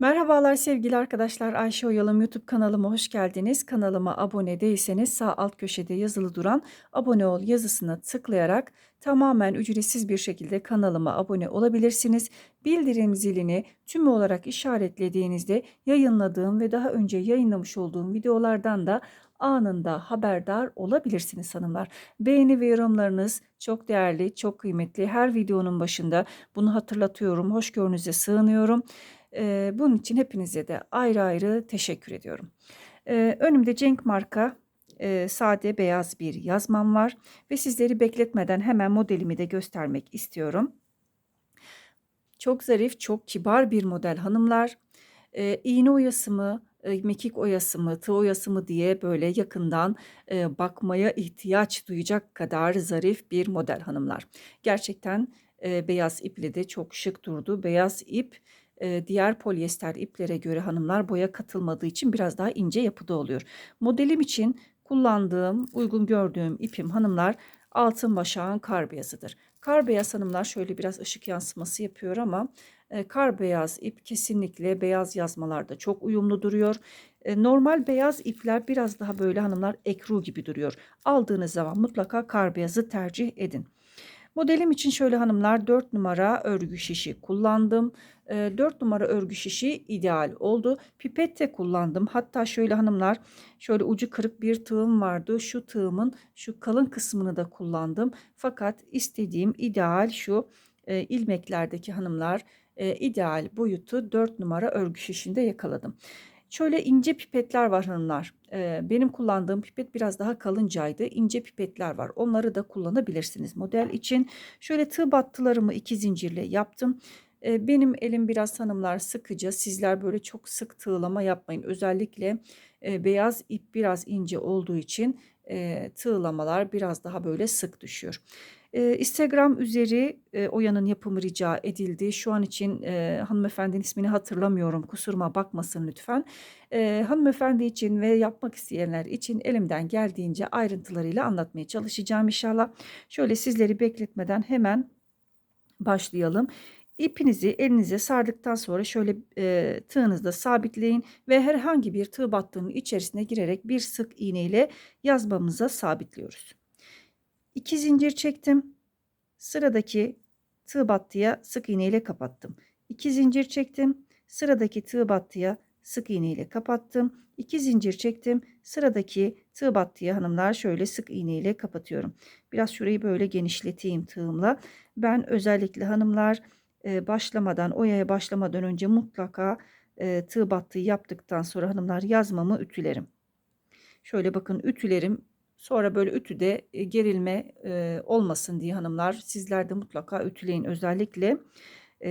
Merhabalar sevgili arkadaşlar. Ayşe Oyalım YouTube kanalıma hoş geldiniz. Kanalıma abone değilseniz sağ alt köşede yazılı duran abone ol yazısına tıklayarak tamamen ücretsiz bir şekilde kanalıma abone olabilirsiniz. Bildirim zilini tüm olarak işaretlediğinizde yayınladığım ve daha önce yayınlamış olduğum videolardan da anında haberdar olabilirsiniz hanımlar. Beğeni ve yorumlarınız çok değerli, çok kıymetli. Her videonun başında bunu hatırlatıyorum. Hoşgörünüze sığınıyorum. Eee, bunun için hepinize de ayrı ayrı teşekkür ediyorum. Eee, önümde Cenk marka eee, sade beyaz bir yazmam var ve sizleri bekletmeden hemen modelimi de göstermek istiyorum. Çok zarif, çok kibar bir model hanımlar. Eee, iğne oyası mı, eee, mekik oyası mı, tığ oyası mı diye böyle yakından eee, bakmaya ihtiyaç duyacak kadar zarif bir model hanımlar. Gerçekten eee, beyaz iple de çok şık durdu. Beyaz ip Diğer polyester iplere göre hanımlar boya katılmadığı için biraz daha ince yapıda oluyor. Modelim için kullandığım, uygun gördüğüm ipim hanımlar altın başağın kar beyazıdır. Kar beyaz hanımlar şöyle biraz ışık yansıması yapıyor ama e, kar beyaz ip kesinlikle beyaz yazmalarda çok uyumlu duruyor. E, normal beyaz ipler biraz daha böyle hanımlar ekru gibi duruyor. Aldığınız zaman mutlaka kar beyazı tercih edin. Modelim için şöyle hanımlar 4 numara örgü şişi kullandım. 4 numara örgü şişi ideal oldu. Pipet de kullandım. Hatta şöyle hanımlar şöyle ucu kırık bir tığım vardı. Şu tığımın şu kalın kısmını da kullandım. Fakat istediğim ideal şu ilmeklerdeki hanımlar ideal boyutu 4 numara örgü şişinde yakaladım. Şöyle ince pipetler var hanımlar. Ee, benim kullandığım pipet biraz daha kalıncaydı. İnce pipetler var. Onları da kullanabilirsiniz model için. Şöyle tığ battılarımı iki zincirle yaptım. Benim elim biraz hanımlar sıkıca. Sizler böyle çok sık tığlama yapmayın. Özellikle beyaz ip biraz ince olduğu için tığlamalar biraz daha böyle sık düşüyor. Instagram üzeri Oya'nın yapımı rica edildi. Şu an için hanımefendinin ismini hatırlamıyorum. Kusuruma bakmasın lütfen. hanımefendi için ve yapmak isteyenler için elimden geldiğince ayrıntılarıyla anlatmaya çalışacağım inşallah. Şöyle sizleri bekletmeden hemen başlayalım. İpinizi elinize sardıktan sonra şöyle e, tığınızda sabitleyin ve herhangi bir tığ battığının içerisine girerek bir sık iğne ile yazmamıza sabitliyoruz. 2 zincir çektim. Sıradaki tığ battıya sık iğne ile kapattım. 2 zincir çektim. Sıradaki tığ battıya sık iğne ile kapattım. 2 zincir çektim. Sıradaki tığ battıya hanımlar şöyle sık iğne ile kapatıyorum. Biraz şurayı böyle genişleteyim tığımla. Ben özellikle hanımlar başlamadan oyaya başlamadan önce mutlaka tığ battığı yaptıktan sonra hanımlar yazmamı ütülerim. Şöyle bakın ütülerim Sonra böyle ütüde e, gerilme olmasın diye hanımlar sizler de mutlaka ütüleyin özellikle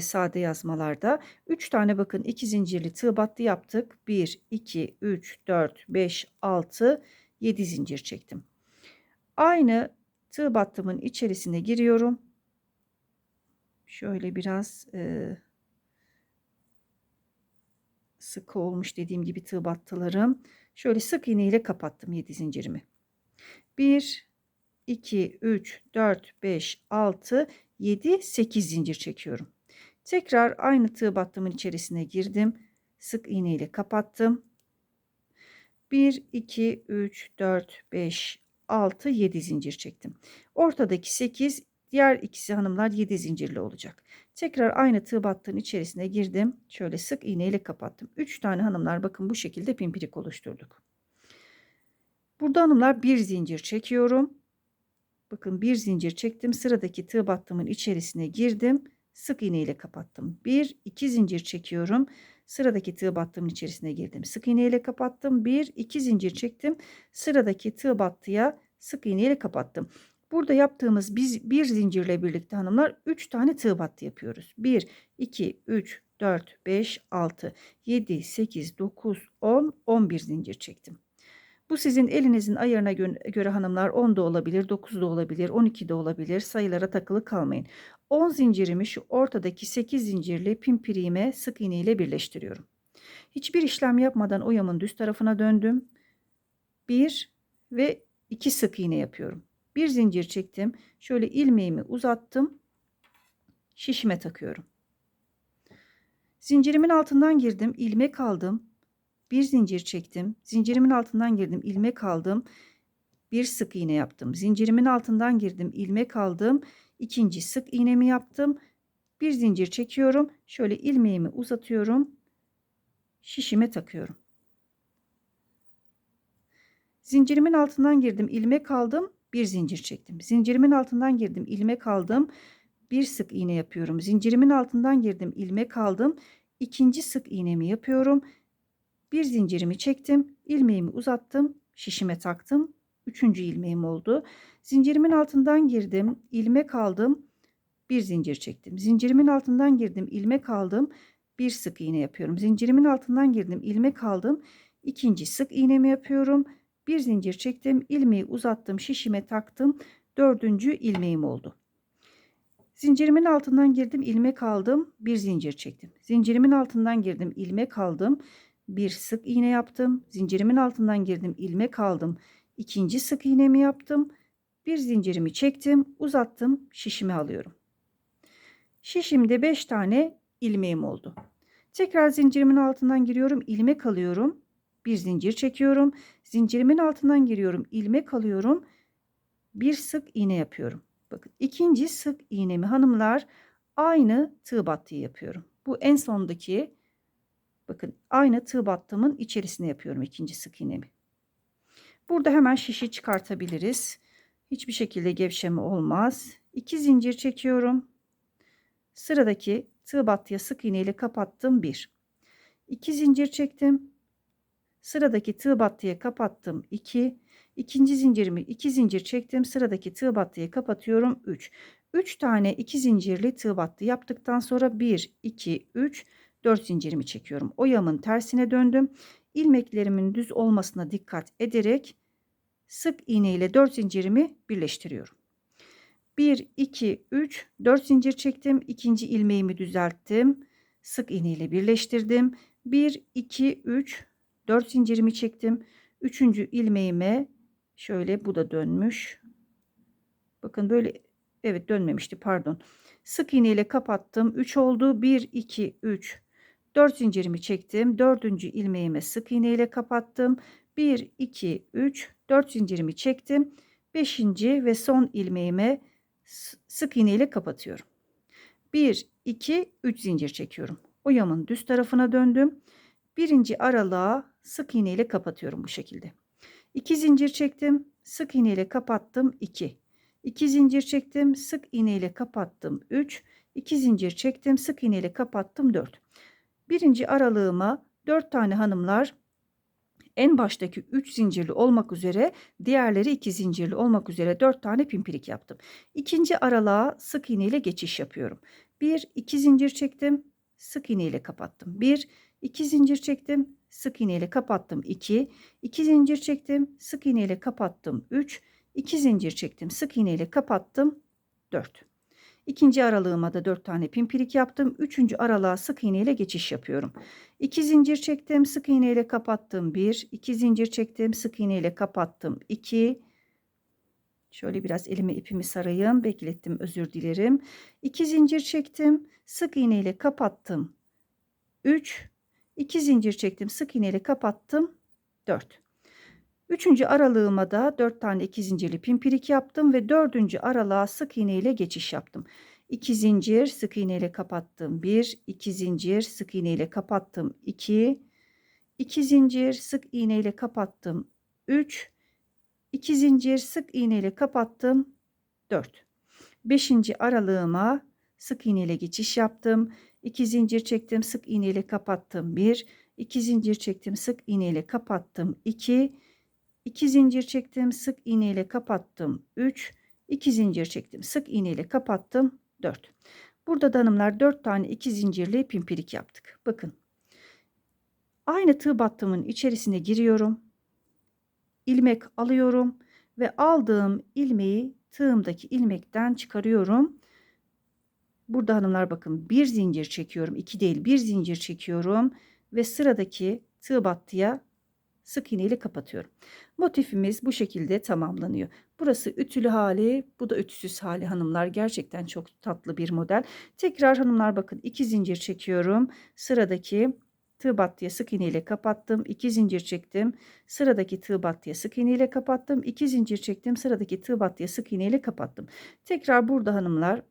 sade yazmalarda. 3 tane bakın 2 zincirli tığ battı yaptık. 1, 2, 3, 4, 5, 6, 7 zincir çektim. Aynı tığ battımın içerisine giriyorum. Şöyle biraz e, sıkı olmuş dediğim gibi tığ battılarım. Şöyle sık iğne ile kapattım 7 zincirimi. 1, 2, 3, 4, 5, 6, 7, 8 zincir çekiyorum. Tekrar aynı tığ battımın içerisine girdim. Sık iğne ile kapattım. 1, 2, 3, 4, 5, 6, 7 zincir çektim. Ortadaki 8, diğer ikisi hanımlar 7 zincirli olacak. Tekrar aynı tığ battığın içerisine girdim. Şöyle sık iğne ile kapattım. 3 tane hanımlar bakın bu şekilde pimpirik oluşturduk. Burada hanımlar bir zincir çekiyorum. Bakın bir zincir çektim. Sıradaki tığ battımın içerisine girdim. Sık iğne ile kapattım. Bir, iki zincir çekiyorum. Sıradaki tığ battımın içerisine girdim. Sık iğne ile kapattım. Bir, iki zincir çektim. Sıradaki tığ battıya sık iğne ile kapattım. Burada yaptığımız biz bir zincirle birlikte hanımlar 3 tane tığ battı yapıyoruz. 1, 2, 3, 4, 5, 6, 7, 8, 9, 10, 11 zincir çektim. Bu sizin elinizin ayarına göre hanımlar 10 da olabilir, 9 da olabilir, 12 de olabilir. Sayılara takılı kalmayın. 10 zincirimi şu ortadaki 8 zincirli pimpiriğime sık iğne ile birleştiriyorum. Hiçbir işlem yapmadan oyamın düz tarafına döndüm. 1 ve 2 sık iğne yapıyorum. Bir zincir çektim. Şöyle ilmeğimi uzattım. Şişime takıyorum. Zincirimin altından girdim, ilmek aldım. Bir zincir çektim. Zincirimin altından girdim, ilmek aldım. Bir sık iğne yaptım. Zincirimin altından girdim, ilmek aldım. İkinci sık iğnemi yaptım. Bir zincir çekiyorum. Şöyle ilmeğimi uzatıyorum. Şişime takıyorum. Zincirimin altından girdim, ilmek aldım, bir zincir çektim. Zincirimin altından girdim, ilmek aldım, bir sık iğne yapıyorum. Zincirimin altından girdim, ilmek aldım, ikinci sık iğnemi yapıyorum. Bir zincirimi çektim, ilmeğimi uzattım, şişime taktım. Üçüncü ilmeğim oldu. Zincirimin altından girdim, ilmek aldım, bir zincir çektim. Zincirimin altından girdim, ilmek aldım, bir sık iğne yapıyorum. Zincirimin altından girdim, ilmek aldım, ikinci sık iğnemi yapıyorum bir zincir çektim ilmeği uzattım şişime taktım. Dördüncü ilmeğim oldu. Zincirimin altından girdim ilmek aldım bir zincir çektim. Zincirimin altından girdim ilmek aldım bir sık iğne yaptım. Zincirimin altından girdim ilmek aldım ikinci sık iğnemi yaptım. Bir zincirimi çektim uzattım şişime alıyorum. Şişimde 5 tane ilmeğim oldu. Tekrar zincirimin altından giriyorum ilmek alıyorum. Bir zincir çekiyorum. Zincirimin altından giriyorum. ilmek alıyorum. Bir sık iğne yapıyorum. Bakın ikinci sık iğnemi hanımlar aynı tığ battığı yapıyorum. Bu en sondaki bakın aynı tığ battığımın içerisine yapıyorum ikinci sık iğnemi. Burada hemen şişi çıkartabiliriz. Hiçbir şekilde gevşeme olmaz. İki zincir çekiyorum. Sıradaki tığ battıya sık iğne ile kapattım. Bir. İki zincir çektim. Sıradaki tığ battıya kapattım 2. İkinci zincirimi 2 zincir çektim. Sıradaki tığ battıya kapatıyorum 3. 3 tane 2 zincirli tığ battı yaptıktan sonra 1 2 3 4 zincirimi çekiyorum. Oyamın tersine döndüm. İlmeklerimin düz olmasına dikkat ederek sık iğne ile 4 zincirimi birleştiriyorum. 1 2 3 4 zincir çektim. İkinci ilmeğimi düzelttim. Sık iğne ile birleştirdim. 1 2 3 4 zincirimi çektim. Üçüncü ilmeğime şöyle bu da dönmüş. Bakın böyle evet dönmemişti pardon. Sık iğne ile kapattım. 3 oldu. 1 2 3 4 zincirimi çektim. Dördüncü ilmeğime sık iğne ile kapattım. 1 2 3 4 zincirimi çektim. Beşinci ve son ilmeğime sık iğne ile kapatıyorum. 1 2 3 zincir çekiyorum. Oyamın düz tarafına döndüm. Birinci aralığa sık iğne ile kapatıyorum bu şekilde. 2 zincir çektim, sık iğne ile kapattım 2. 2 zincir çektim, sık iğne ile kapattım 3. 2 zincir çektim, sık iğne ile kapattım 4. Birinci aralığıma 4 tane hanımlar en baştaki 3 zincirli olmak üzere diğerleri 2 zincirli olmak üzere 4 tane pimpirik yaptım. İkinci aralığa sık iğne ile geçiş yapıyorum. 1 2 zincir çektim, sık iğne ile kapattım. 1 2 zincir çektim, sık iğne ile kapattım 2 2 zincir çektim sık iğne ile kapattım 3 2 zincir çektim sık iğne ile kapattım 4 İkinci aralığıma da 4 tane pimpirik yaptım. Üçüncü aralığa sık iğne ile geçiş yapıyorum. 2 zincir çektim, sık iğne ile kapattım 1, 2 zincir çektim, sık iğne ile kapattım 2. Şöyle biraz elime ipimi sarayım, beklettim özür dilerim. 2 zincir çektim, sık iğne ile kapattım 3, 2 zincir çektim sık iğne ile kapattım 4 üçüncü aralığıma da 4 tane 2 zincirli pimpirik yaptım ve dördüncü aralığa sık iğne ile geçiş yaptım. 2 zincir sık iğne ile kapattım 1 2 zincir sık iğne ile kapattım 2 2 zincir sık iğne ile kapattım 3 2 zincir sık iğne ile kapattım 4 5. aralığıma sık iğne ile geçiş yaptım. 2 zincir çektim sık iğne ile kapattım. 1 2 zincir çektim sık iğne ile kapattım. 2 2 zincir çektim sık iğne ile kapattım. 3 2 zincir çektim sık iğne ile kapattım. 4 burada da hanımlar 4 tane 2 zincirli pimpirik yaptık. Bakın. Aynı tığ battımın içerisine giriyorum. İlmek alıyorum ve aldığım ilmeği tığımdaki ilmekten çıkarıyorum Burada hanımlar bakın bir zincir çekiyorum. iki değil bir zincir çekiyorum. Ve sıradaki tığ battıya sık iğne ile kapatıyorum. Motifimiz bu şekilde tamamlanıyor. Burası ütülü hali, bu da ütüsüz hali hanımlar. Gerçekten çok tatlı bir model. Tekrar hanımlar bakın iki zincir çekiyorum. Sıradaki tığ battıya sık iğne ile kapattım. 2 zincir çektim. Sıradaki tığ battıya sık iğne ile kapattım. 2 zincir çektim. Sıradaki tığ battıya sık iğne ile kapattım. Tekrar burada hanımlar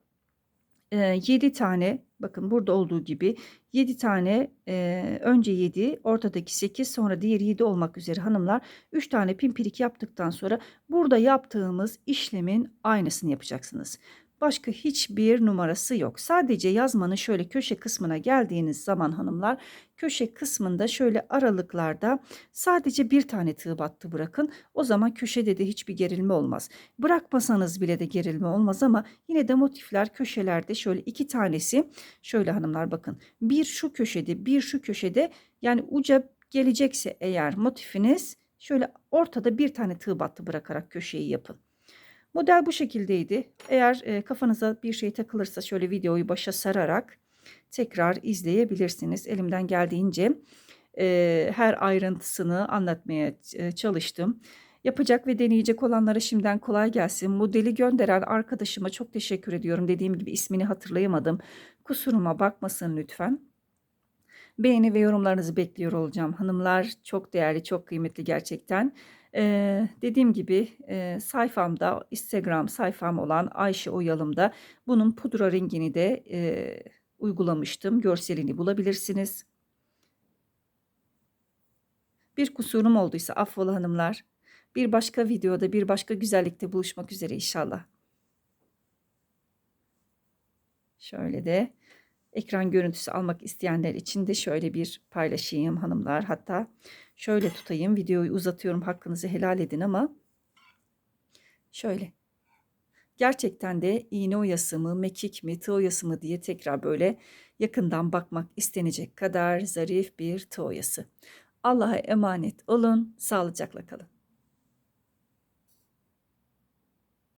7 tane bakın burada olduğu gibi 7 tane e, önce 7 ortadaki 8 sonra diğer 7 olmak üzere hanımlar 3 tane pimpirik yaptıktan sonra burada yaptığımız işlemin aynısını yapacaksınız. Başka hiçbir numarası yok. Sadece yazmanın şöyle köşe kısmına geldiğiniz zaman hanımlar köşe kısmında şöyle aralıklarda sadece bir tane tığ battı bırakın. O zaman köşede de hiçbir gerilme olmaz. Bırakmasanız bile de gerilme olmaz ama yine de motifler köşelerde şöyle iki tanesi şöyle hanımlar bakın. Bir şu köşede bir şu köşede yani uca gelecekse eğer motifiniz şöyle ortada bir tane tığ battı bırakarak köşeyi yapın. Model bu şekildeydi. Eğer e, kafanıza bir şey takılırsa şöyle videoyu başa sararak tekrar izleyebilirsiniz. Elimden geldiğince e, her ayrıntısını anlatmaya e, çalıştım. Yapacak ve deneyecek olanlara şimdiden kolay gelsin. Modeli gönderen arkadaşıma çok teşekkür ediyorum. Dediğim gibi ismini hatırlayamadım. Kusuruma bakmasın lütfen. Beğeni ve yorumlarınızı bekliyor olacağım. Hanımlar çok değerli, çok kıymetli gerçekten. Ee, dediğim gibi e, sayfamda Instagram sayfam olan Ayşe Oyalım'da bunun pudra rengini de e, uygulamıştım. Görselini bulabilirsiniz. Bir kusurum olduysa affola hanımlar. Bir başka videoda bir başka güzellikte buluşmak üzere inşallah. Şöyle de ekran görüntüsü almak isteyenler için de şöyle bir paylaşayım hanımlar. Hatta şöyle tutayım videoyu uzatıyorum hakkınızı helal edin ama şöyle. Gerçekten de iğne oyası mı, mekik mi, tığ oyası mı diye tekrar böyle yakından bakmak istenecek kadar zarif bir tığ oyası. Allah'a emanet olun, sağlıcakla kalın.